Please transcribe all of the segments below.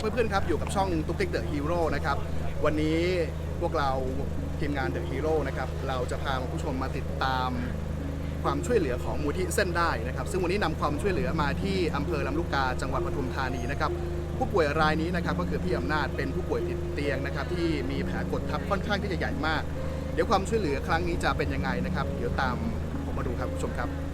เพื่อนๆครับอยู่กับช่องตุ๊กติ๊กเดอะฮีโร่นะครับวันนี้พวกเราทีมงานเดอะฮีโร่นะครับเราจะพาคุณผู้ชมมาติดตามความช่วยเหลือของมูลที่เส้นได้นะครับซึ่งวันนี้นำความช่วยเหลือมาที่อำเภอลำลูกกาจังหวัดปทุมธานีนะครับผู้ป่วยรายนี้นะครับก็คือพี่อำนาจเป็นผู้ป่วยติดเตียงนะครับที่มีแผลกดทับค่อนข้างที่จะใหญ่มาก เดี๋ยวความช่วยเหลือครั้งนี้จะเป็นยังไงนะครับ เดี๋ยวตามผมมาดูครับคุณผู้ชมครับ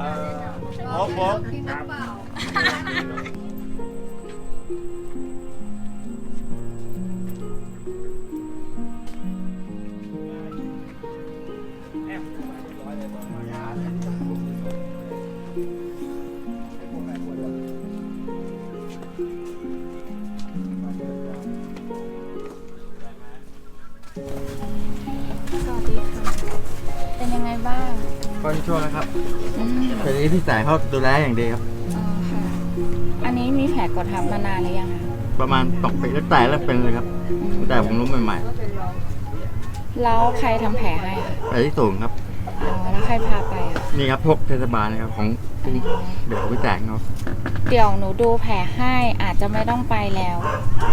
โอ้โหสวัสดีค่ะ เป็นยังไงบ้างก็ช่วงนะครับอืมแต่นี้พี่สายเขาดูแลอย่างดีครับอ๋อค่ะ อันนี้มีแผลกดทับมานานหรือยังคะประมาณตกปีแล้วแต่แล้วเป็นเลยครับอืมแต่ผมรู้ใหม่แล้วใครทำแผลให้คะๆแต่ที่สูงครับ อ๋อแล้วใครพาไปอะ นี่ครับพวกเทศบาลนะครับของเดี๋ยวพี่แจกเขาเดี๋ยวหนูดูแผลให้อาจจะไม่ต้องไปแล้ว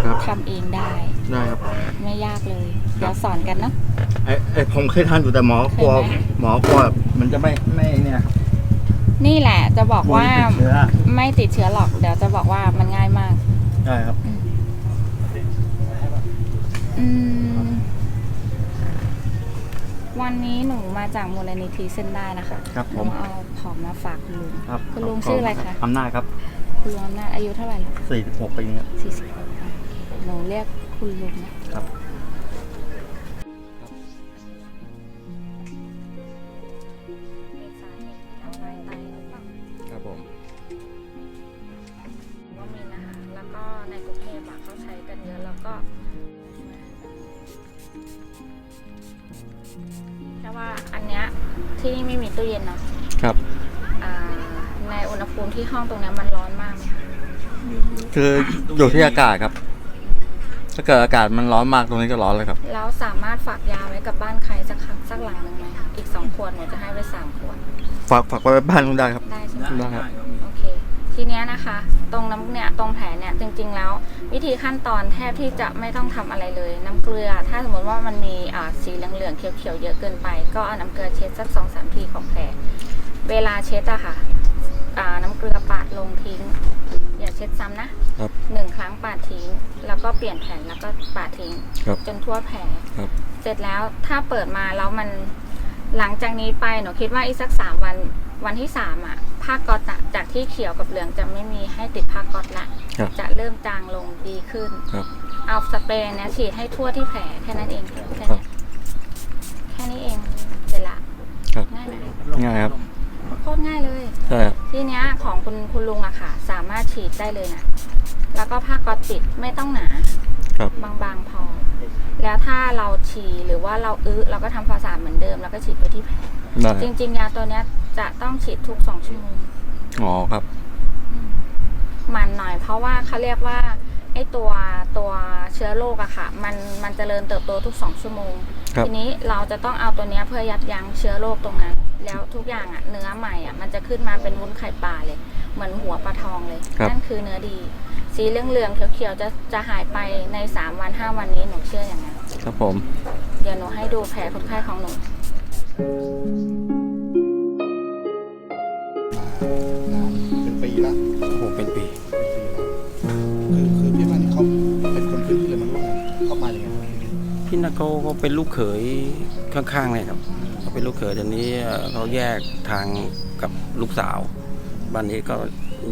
ครับทำเองได้ ได้ครับ ไม่ยากเลยเดี๋ยวสอนกันเนาะไอ้ไอ้ผมเคยทานอยู่แต่หมอกลัวเคยไหมหมอกลัวมันจะไม่ไม่เนี่ยครับนี่แหละจะบอกว่าติดเชื้อไม่ติดเชื้อหรอก เดี๋ยวจะบอกว่ามันง่ายมาก ได้ครับ วันนี้หนูมาจากมูลนิธิเส้นได้นะคะครับหผนูมเอาของมาฝากคุณลุง ครับคุณลุงชื่ออะไรคะ อำนาจครับ คุณลุงอำนาจอายุเท่าไหร่แล้ว46ปีครับ สี่สิบหนูเรียกคุณลุงนะครับมีสาเหตุทางไตไตหรือเปล่าครับผมว่ามีนะคะ แล้วก็ในกรุงเทพอะเขาใช้กันเยอะ แล้วก็ ที่นี่ไม่มีตู้เย็นเนาะครับ อ่าในอุณหภูมิที่ห้องตรงเนี้ยมันร้อนมากไหมคะคืออยู่ที่อากาศครับ ถ้าเกิดอากาศมันร้อนมากตรงนี้ก็ร้อนเลยครับ แล้วสามารถฝากยาไว้กับบ้านใครสักครั้งสักหลังหนึ่งไหมอีกสองขวดหนูจะให้ไปสามขวดฝากฝากไว้บ้านลุงได้ครับ ได้ใช่ไหมได้ครับโอเค ทีเนี้ยนะคะ ตรงน้ำเนี่ยตรงแผลเนี่ยจริง ๆ แล้ว วิธีขั้นตอนแทบที่จะไม่ต้องทำอะไรเลย น้ำเกลือ ถ้าสมมติว่ามันมีอ่าสีเหลืองๆเขียวๆเยอะเกินไป ก็เอาน้ำเกลือเช็ดสักสองสามทีของแผลเวลาเช็ดอะค่ะอ่าน้ำเกลือปาดลงทิ้ง อย่าเช็ดซ้ำนะครับหนึ่งครั้งปาดทิ้ง แล้วก็เปลี่ยนแผ่นแล้วก็ปาดทิ้งครับจนทั่วแผลครับเสร็จแล้วถ้าเปิดมาแล้วมันหลังจากนี้ไปหนูคิดว่าอีกสักสามวัน วันที่สามอะผ้าก๊อตอะจากที่เขียวกับเหลืองจะไม่มีให้ติดผ้าก๊อตละครับจะเริ่มจางลงดีขึ้นครับ เอาสเปรย์เนี้ยฉีดให้ทั่วที่แผลแค่นั้นเองแค่เนี้ยแค่นี้เองเสร็จละครับ ง่ายไหมง่ายครับโคตรง่ายเลย ใช่ครับทีเนี้ยของคุณคุณลุงอะค่ะ สามารถฉีดได้เลยนะแล้วก็ผ้าก๊อตติดไม่ต้องหนา ครับ บางๆพอ แล้วถ้าเราฉี่หรือว่าเราอื้อเราก็ทำความสะอาดเหมือนเดิม แล้วก็ฉีดไปที่แผล ได้จริงๆยาตัวเนี้ยจะต้องฉีดทุกสองชั่วโมงอ๋อครับ หมันหน่อยเพราะว่าเขาเรียกว่าไอ้ตัวตัวเชื้อโรคอะค่ะ มันมันจเจริญเติบโตทุกสองชั่วโมง ครับ ทีนี้เราจะต้องเอาตัวเนี้ยเพื่อยับยั้งเชื้อโรคตรงนั้น แล้วทุกอย่างอะเนื้อใหม่อะมันจะขึ้นมาเป็นวุ้นไข่ปลาเลย เหมือนหัวปลาทองเลย ครับ นั่นคือเนื้อดี สีเหลืองๆเขียวๆจะจะหายไปในสามวันห้าวันนี้หนูเชื่ออย่างนั้น ครับผม เดี๋ยวหนูให้ดูแผลคนไข้ของหนู เป็นปีละผมเป็นปี คือคือพี่มันเขาเป็นคนพื้นที่เลยมันร่วมงานเข้ามาอย่างไงครับพี่นักเขาก็เป็นลูกเขยข้างๆเลยครับเขาเป็นลูกเขยตอนนี้เอ่อเขาแยกทางกับลูกสาวบ้านนี้ก็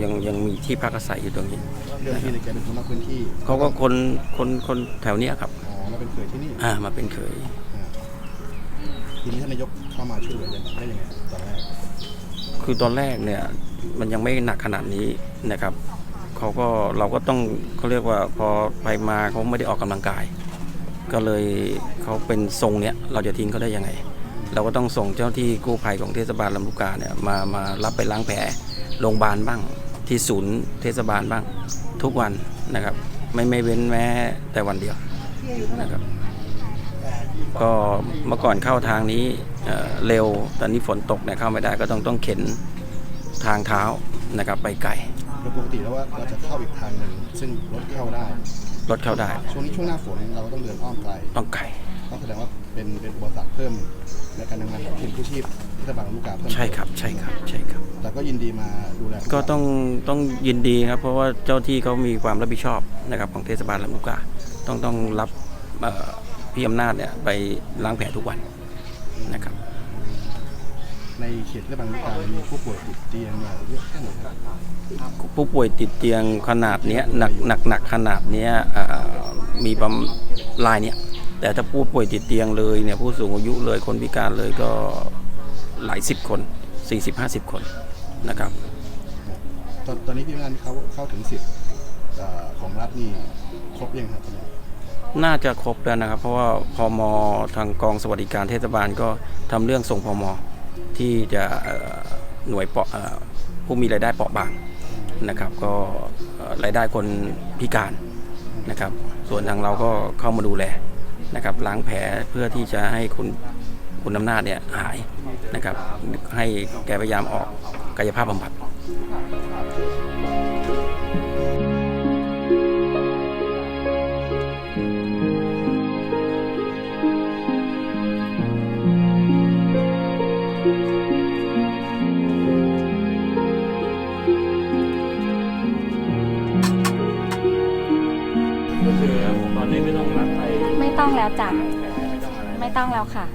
ยังยังมีที่พักอาศัยอยู่ตรงนี้เรื่องที่เลยแกเป็นคนนอกพื้นที่เขาก็คนคนคนแถวเนี้ยครับอ๋อมาเป็นเคยที่นี่ อ่ามาเป็นเขยอ่า ทีนี้ท่านนายกเข้ามาช่วยเหลือได้ยังไงตอนแรกคือตอนแรกเนี่ยมันยังไม่หนักขนาดนี้นะครับเขาก็เราก็ต้องเขาเรียกว่าพอไปมาเขาไม่ได้ออกกำลังกาย ก็เลยเขาเป็นทรงเนี้ยเราจะทิ้งเขาได้ยังไง เราก็ต้องส่งเจ้าที่กู้ภัยของเทศบาลลำลูกกาเนี่ยมามารับไปล้างแผลโรงพยาบาลบ้าง ที่ศูนย์เทศบาลบ้างทุกวันนะครับ ไม่ไม่เว้นแม้แต่วันเดียวนะครับ ก็เมื่อก่อนเข้าทางนี้เอ่อเร็ว ตอนนี้ฝนตกเนี่ยเข้าไม่ได้ก็ต้องต้องเข็นทางเท้านะครับไปไกลโดยปกติแล้วว่าเราจะเข้าอีกทางหนึ่งซึ่งรถเข้าได้รถเข้าได้ ช่วงนี้ช่วงหน้าฝนเราก็ต้องเดินอ้อมไกลต้องไกลก็แสดงว่าเป็นเป็นอุปสรรคเพิ่มในการทำงานของทีมกู้ชีพเทศบาลลูกกาเพิ่มใช่ครับใช่ครับใช่ครับแต่ก็ยินดีมาดูแลก็ต้องต้องยินดีครับ เพราะว่าเจ้าที่เขามีความรับผิดชอบนะครับของเทศบาลลำลูกกาต้องต้องรับเอ่อ พี่อำนาจเนี่ยไปล้างแผลทุกวันนะครับ ในเขตเทศบาลลูกกามีผู้ป่วยติดเตียงเนี่ยเยอะแค่ไหนครับผู้ป่วยติดเตียงขนาดเนี้ยหนักหนักหนักขนาดเนี้ยเอ่อมีประมาณลายเนี้ยแต่ถ้าผู้ป่วยติดเตียงเลยเนี่ยผู้สูงอายุเลยคนพิการเลยก็หลายสิบคน 40-50 คนนะครับ ตอนตอนนี้พี่อำนาจเขาเข้าถึงสิทธิ์เอ่อของรัฐนี่ครบยังครับตอนนี้ น่าจะครบแล้วนะครับ เพราะว่าพมทางกองสวัสดิการเทศบาลก็ทำเรื่องส่งพมที่จะหน่วยเปาะผู้มีรายได้เปราะบางนะครับ ก็รายได้คนพิการนะครับ ส่วนทางเราก็เข้ามาดูแลนะครับล้างแผลเพื่อที่จะให้คุณคุณอำนาจเนี่ยหายนะครับ ให้แกพยายามออกกายภาพบำบัด ต้องแล้วจ้ะไม่ต้องแล้วค่ะ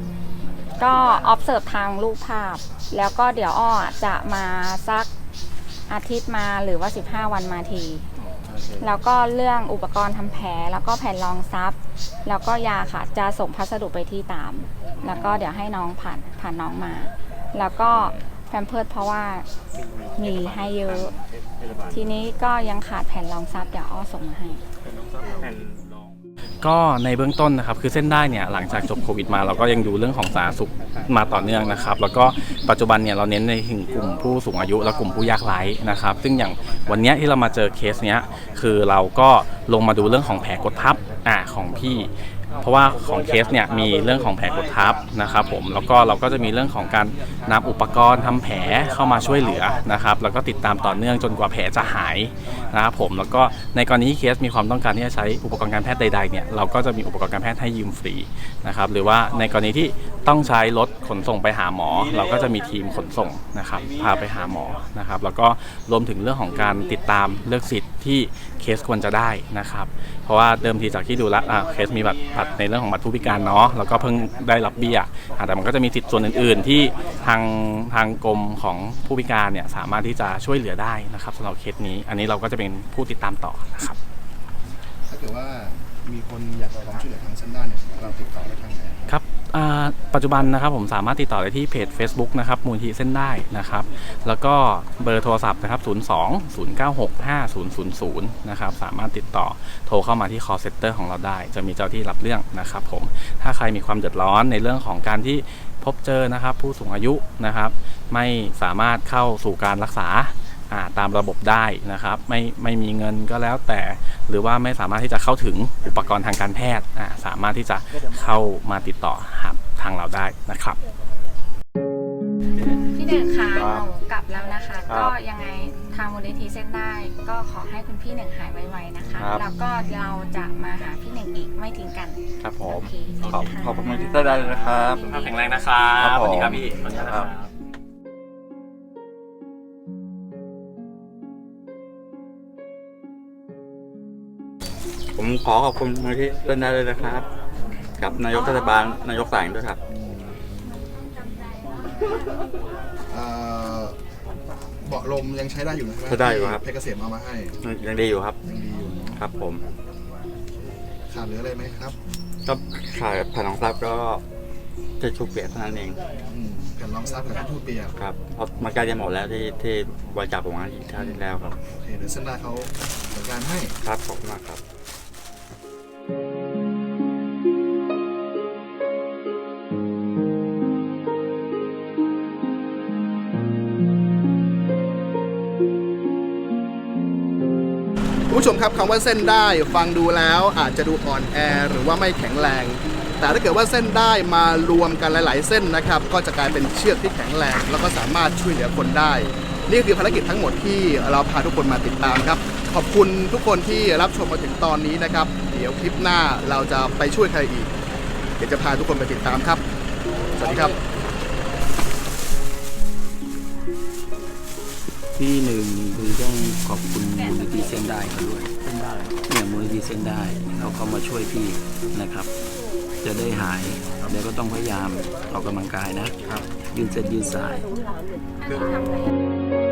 ก็ observe ทางรูปภาพ แล้วก็เดี๋ยวอ้อจะมาสักอาทิตย์มาหรือว่า 15 วันมาที แล้วก็เรื่องอุปกรณ์ทำแผลแล้วก็แผ่นรองซับแล้วก็ยาค่ะ จะส่งพัสดุไปที่ตาม แล้วก็เดี๋ยวให้น้องผ่านผ่านน้องมา แล้วก็แพมเพิร์ดเพราะว่ามีให้เยอะ ทีนี้ก็ยังขาดแผ่นรองซับเดี๋ยวอ้อส่งมาให้ ก็ในเบื้องต้นนะครับคือเส้นได้เนี่ยหลังจากจบโควิดมาเราก็ยังดูเรื่องของสาธารณสุขมาต่อเนื่องนะครับ แล้วก็ปัจจุบันเนี่ยเราเน้นในถึงกลุ่มผู้สูงอายุและกลุ่มผู้ยากไร้นะครับ ซึ่งอย่างวันนี้ที่เรามาเจอเคสเนี้ยคือเราก็ลงมาดูเรื่องของแผลกดทับอ่าของพี่ เพราะว่าของเคสเนี่ยมีเรื่องของแผลกดทับนะครับผมแล้วก็เราก็จะมีเรื่องของการนำอุปกรณ์ทำแผลเข้ามาช่วยเหลือนะครับแล้วก็ติดตามต่อเนื่องจนกว่าแผลจะหายนะครับผมแล้วก็ในกรณีที่เคสมีความต้องการที่จะใช้อุปกรณ์การแพทย์ใดๆเนี่ยเราก็จะมีอุปกรณ์การแพทย์ให้ยืมฟรีนะครับหรือว่าในกรณีที่ต้องใช้รถขนส่งไปหาหมอ เราก็จะมีทีมขนส่งนะครับพาไปหาหมอนะครับ แล้วก็รวมถึงเรื่องของการติดตามเลือกสิทธิ์ที่เคสควรจะได้นะครับ เพราะว่าเดิมทีจากที่ดูแลวอะเคสมีบัตรบัตรในเรื่องของบัตรผู้พิการเนาะแล้วก็เพิ่งได้รับเบี้ยอะแต่มันก็จะมีสิทธิ์ส่วนอื่น ๆ ที่ทางทางกรมของผู้พิการเนี่ยสามารถที่จะช่วยเหลือได้นะครับสำหรับเคสนี้ อันนี้เราก็จะเป็นผู้ติดตามต่อนะครับ ถ้าเกิดว่ามีคนอยากขอความช่วยเหลือทางเส้นด้านเนี่ยเราติดต่อได้ทางไหนครับอ่า ปัจจุบันนะครับผมสามารถติดต่อได้ที่เพจ Facebook นะครับมูลที่เส้นได้นะครับ แล้วก็เบอร์โทรศัพท์นะครับ 02 096 5000 นะครับ สามารถติดต่อโทรเข้ามาที่ call center ของเราได้ จะมีเจ้าที่รับเรื่องนะครับผมถ้าใครมีความเดือดร้อนในเรื่องของการที่พบเจอนะครับ ผู้สูงอายุนะครับ ไม่สามารถเข้าสู่การรักษาอ่า ตามระบบได้นะครับ ไม่ไม่มีเงินก็แล้วแต่หรือว่าไม่สามารถที่จะเข้าถึงอุปกรณ์ทางการแพทย์อ่าสามารถที่จะเข้ามาติดต่อหาทางเราได้นะครับพี่หนึ่งคะครับหนูกลับแล้วนะคะครับก็ยังไงทางมูลนิธิเส้นได้ ก็ขอให้คุณพี่หนึ่งหายไวๆนะคะครับแล้วก็เราจะมาหาพี่หนึ่งอีกไม่ทิ้งกัน ครับผโอมเคขอบขอบคุณที่ได้เลยนะครับยินดีแข็งแรงนะครับครับผมสวัสดีครับพี่ขออนุญาตนะครับ ผมขอขอบคุณมูลที่เล่นได้เลยนะครับ กับนายกเทศบาลนายกสั่งด้วยครับ เอ่อเบาะลมยังใช้ได้อยู่นะใช่ไหมใช้ได้อยู่ครับ เพชรเกษมเอามาให้ยังดีอยู่ครับ ยังดีอยู่เนอะครับ ผมขาดเหลืออะไรไหมครับก็ขายผ่านของทรัพย์ก็จะชุบเปียกเท่านั้นเองอืมแผ่นรองซับกับทูตเปียกครับเพราะมันใกล้จะหมดแล้วที่ที่บริจาคผมมาอีกเท่าที่แล้วครับ โอเคเดี๋ยวเส้นได้เขาจัดการให้ ครับขอบคุณมากครับคุณ ผู้ชมครับคำว่าเส้นได้ฟังดูแล้วอาจจะดูอ่อนแอหรือว่าไม่แข็งแรง แต่ถ้าเกิดว่าเส้นได้มารวมกันหลาย ๆ เส้นนะครับ ก็จะกลายเป็นเชือกที่แข็งแรง แล้วก็สามารถช่วยเหลือคนได้ นี่คือภารกิจทั้งหมดที่เราพาทุกคนมาติดตามครับ ขอบคุณทุกคนที่รับชมมาถึงตอนนี้นะครับ ดี๋ยวคลิปหน้าเราจะไปช่วยใครอีก เดี๋ยวจะพาทุกคนไปติดตามครับ สวัสดีครับ ที่หนึ่งคือต้องขอบคุณมูลนิธิเส้นได้เขาด้วยเส้นได้เนี่ยมูลนิธิเส้นได้เขาเข้ามาช่วยพี่นะครับ จะได้หายแล้วก็ต้องพยายามออกกำลังกายนะครับ ยืนเส้นยืนสายทำอะไร